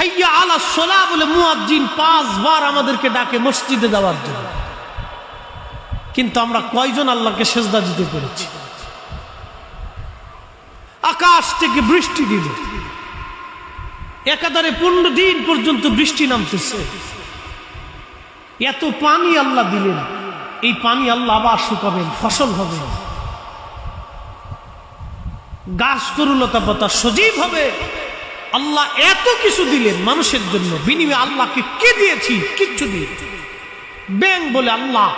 হাইয়া আলা সোলা বলে মুয়াজ্জিন পাঁচবার আমাদেরকে ডাকে মসজিদে যাওয়ার জন্য। কিন্তু আমরা কয়জন আল্লাহকে সেজদা দিতে পেরেছি? আকাশ থেকে বৃষ্টি দিল। একাধারে পনেরো দিন পর্যন্ত বৃষ্টি নামতেছে। এত পানি আল্লাহ দিলেন। এই পানি আল্লাহ আবার শুকাবেন, ফসল হবে। গাছ তরুলতা পাতা সজীব হবে। আল্লাহ এত কিছু দিলেন মানুষের জন্য। বিনিময়ে আল্লাহকে কে দিয়েছি? কিচ্ছু দিয়েছি ব্যাং বলে, আল্লাহ,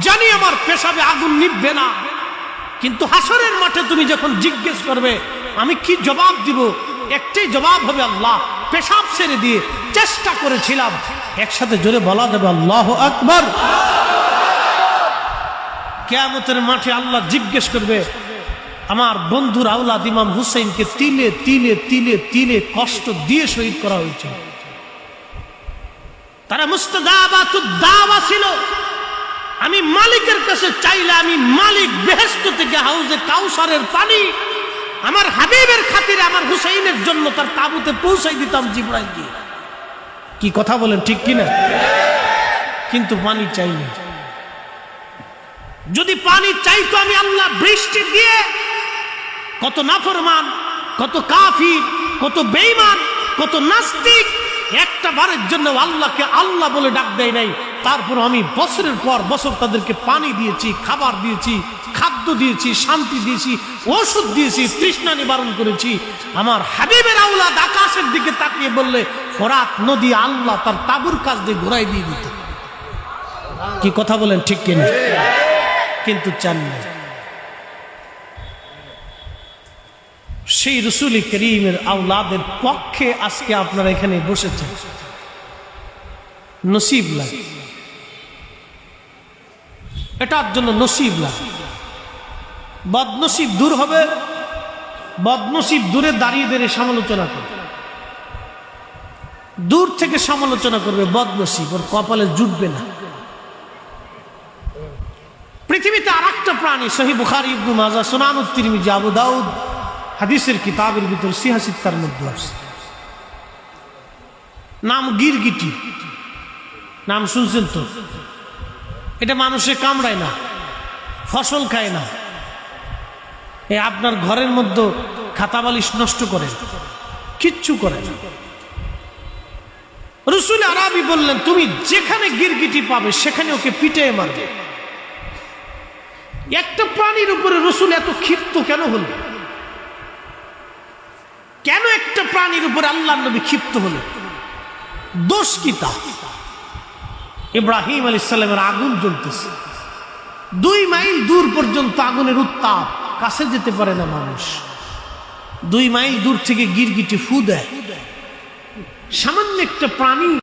জানি আমার পেশাবে আগুন নিববে না। কিন্তু হাসরের মাঠে তুমি যখন জিজ্ঞেস করবে, আমি কি জবাব দিব? একটাই জবাব হবে, আল্লাহ, পেশাব ছেড়ে দিয়ে চেষ্টা করেছিলাম। একসাথে জোরে বলা যাবে, আল্লাহ আকবর। কেয়ামতের মাঠে আল্লাহ জিজ্ঞেস করবে আমার বন্ধুর আউলাদ ইমাম হুসেনকে তিলে তিলে তিলে তিলে কষ্ট দিয়ে শহীদ করা হয়েছে। তারা মুস্তাদাবা ছিল। আমি মালিকের কাছে চাইলে আমি মালিক বেহেস্ত থেকে হাউজে কাউসারের পানি আমার হাবিবের খাতিরে আমার হুসাইনের জন্য তার তাবুতে পৌঁছাই দিতাম জিব্রাইল দিয়ে কি কথা বলেন, ঠিক কিনা? কিন্তু পানি চাইনি যদি পানি চাইতো আমি আল্লাহ বৃষ্টি দিয়ে কত নাফরমান, কত কাফির, কত বেইমান কত নাস্তিক। একটা বারের জন্য আল্লাহকে আল্লাহ বলে ডাক দেয় নাই। তারপর আমি বছরের পর বছর তাদেরকে পানি দিয়েছি, খাবার দিয়েছি, খাদ্য দিয়েছি, শান্তি দিয়েছি, ওষুধ দিয়েছি, তৃষ্ণা নিবারণ করেছি। আমার হাবিবের আউলাদ আকাশের দিকে তাকিয়ে বললে, ফরাত নদী আল্লাহ তার তাবুর কাজ দিয়ে ঘোরাই দিয়ে দিত। কি কথা বলেন ঠিক কিনা? কিন্তু চান না সেই রসুলি করিমের আউলাদের পক্ষে আজকে আপনারা এখানে বসেছেন। নসিব লাগে। এটার জন্য নসিব লাগে। বদনসিব দূর হবে, বদনসিব দূরে দাঁড়িয়ে দাঁড়িয়ে সমালোচনা করবে। দূর থেকে সমালোচনা করবে বদনসিব, ওর কপালে জুটবে না। পৃথিবীতে আর একটা প্রাণী, সহি বুখারি, ইবনু মাজা সোনানুত্তিরমিজি আবু দাউদ হাদিসের কিতাবের ভিতর সিহাসিত্তার মধ্যে আছে। নাম গিরগিটি। নাম শুনছেন তো? এটা মানুষে কামড়ায় না, ফসল খায় না। এ আপনার ঘরের মধ্যে খাতা বালিশ নষ্ট করে, কিচ্ছু করে না। রসুল আরবি বললেন, তুমি যেখানে গিরগিটি পাবে, সেখানে ওকে পিটে মারবে। একটা প্রাণীর উপরে রসুল এত ক্ষিপ্ত কেন হলো কেন একটা প্রাণীর উপর আল্লাহ নবী ক্ষিপ্ত হলেন? দোষ কি তা ইব্রাহিম আলী সাল্লামের আগুন জ্বলতেছে। দুই মাইল দূর পর্যন্ত আগুনের উত্তাপ, কাছে যেতে পারে না মানুষ। দুই মাইল দূর থেকে গিরগিটি ফু দেয়। সামান্য একটা প্রাণী